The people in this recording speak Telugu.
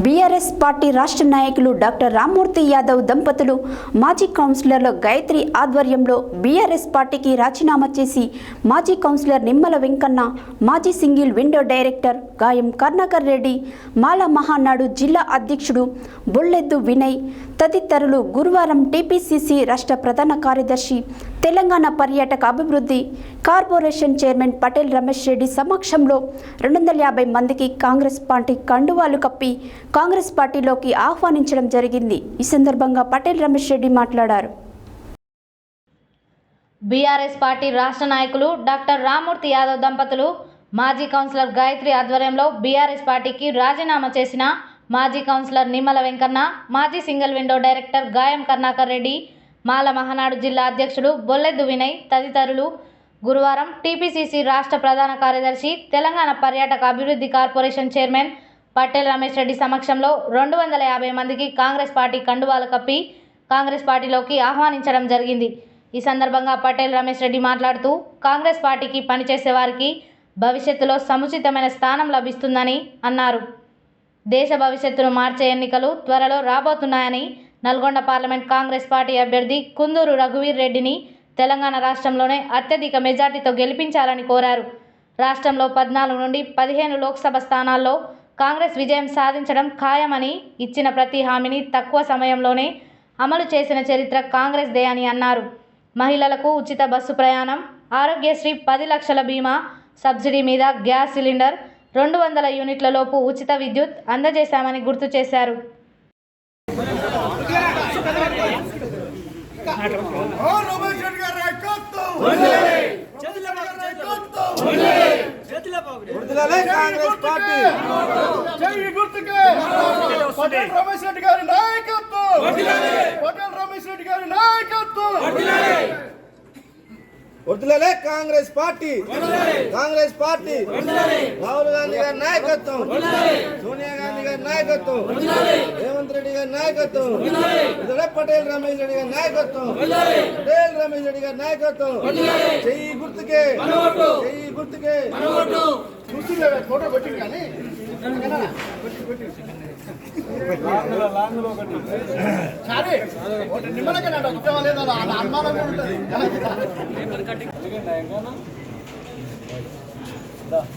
బీఆర్ఎస్ పార్టీ రాష్ట్ర నాయకులు డాక్టర్ రామ్మూర్తి యాదవ్ దంపతులు మాజీ కౌన్సిలర్ల గాయత్రి ఆధ్వర్యంలో బీఆర్ఎస్ పార్టీకి రాజీనామా చేసి మాజీ కౌన్సిలర్ నిమ్మల వెంకన్న మాజీ సింగిల్ విండో డైరెక్టర్ గాయం కర్ణాకర్ రెడ్డి మాల మహానాడు జిల్లా అధ్యక్షుడు బొల్లెద్దు వినయ్ తదితరులు గురువారం టీపీసీసీ రాష్ట్ర ప్రధాన కార్యదర్శి తెలంగాణ పర్యాటక అభివృద్ధి కార్పొరేషన్ చైర్మన్ పటేల్ రమేష్ రెడ్డి సమక్షంలో రెండు వందల యాభై మందికి కాంగ్రెస్ పార్టీ కండువాలు కప్పి కాంగ్రెస్ పార్టీలోకి ఆహ్వానించడం జరిగింది. ఈ సందర్భంగా పటేల్ రమేష్ రెడ్డి మాట్లాడారు. బీఆర్ఎస్ పార్టీ రాష్ట్ర నాయకులు డాక్టర్ రామూర్తి యాదవ్ దంపతులు మాజీ కౌన్సిలర్ గాయత్రి ఆధ్వర్యంలో బీఆర్ఎస్ పార్టీకి రాజీనామా చేసిన మాజీ కౌన్సిలర్ నిమ్మల వెంకన్న మాజీ సింగిల్ విండో డైరెక్టర్ గాయం కర్ణాకర్ రెడ్డి మాల మహానాడు జిల్లా అధ్యక్షుడు బొల్లెద్దు వినయ్ తదితరులు గురువారం టీపీసీసీ రాష్ట్ర ప్రధాన కార్యదర్శి తెలంగాణ పర్యాటక అభివృద్ధి కార్పొరేషన్ చైర్మన్ పటేల్ రమేష్ రెడ్డి సమక్షంలో రెండు వందల యాభై మందికి కాంగ్రెస్ పార్టీ కండువాలు కప్పి కాంగ్రెస్ పార్టీలోకి ఆహ్వానించడం జరిగింది. ఈ సందర్భంగా పటేల్ రమేష్ రెడ్డి మాట్లాడుతూ కాంగ్రెస్ పార్టీకి పనిచేసే వారికి భవిష్యత్తులో సముచితమైన స్థానం లభిస్తుందని అన్నారు. దేశ భవిష్యత్తును మార్చే ఎన్నికలు త్వరలో రాబోతున్నాయని నల్గొండ పార్లమెంట్ కాంగ్రెస్ పార్టీ అభ్యర్థి కుందూరు రఘువీర్ రెడ్డిని తెలంగాణ రాష్ట్రంలోనే అత్యధిక మెజార్టీతో గెలిపించాలని కోరారు. రాష్ట్రంలో పద్నాలుగు నుండి పదిహేను లోక్సభ స్థానాల్లో కాంగ్రెస్ విజయం సాధించడం ఖాయమని ఇచ్చిన ప్రతి హామీని తక్కువ సమయంలోనే అమలు చేసిన చరిత్ర కాంగ్రెస్దే అని అన్నారు. మహిళలకు ఉచిత బస్సు ప్రయాణం ఆరోగ్యశ్రీ పది లక్షల బీమా సబ్సిడీ మీద గ్యాస్ సిలిండర్ రెండు వందల యూనిట్లలోపు ఉచిత విద్యుత్ అందజేశామని గుర్తు చేశారు ఓ రమేష్ రెడ్డి గారి నాయకత్వం విడుదలలే కాంగ్రెస్ పార్టీ జై గుర్తుకే పటేల్ రమేష్ రెడ్డి గారి నాయకత్వం! పటేల్ రమేష్ రెడ్డి గారి నాయకత్వం! విడుదలలే కాంగ్రెస్ పార్టీ. కాంగ్రెస్ పార్టీ. రాహుల్ గాంధీ గారి నాయకత్వం. సోనియా గాంధీ గారి నాయకత్వం. రేవంత్ రెడ్డి గారి నాయకత్వం. విడుదల పటేల్ రమేష్ రెడ్డి గారి నాయకత్వం. పటేల్ రమేష్ రెడ్డి గారి నాయకత్వం. చెయ్యి గుర్తుకే. చెయ్యి గుర్తుకే. చూస్తుండే ఫోటో పెట్టి కానీ. సరే లేదా? అనుమానం ఉంటుంది.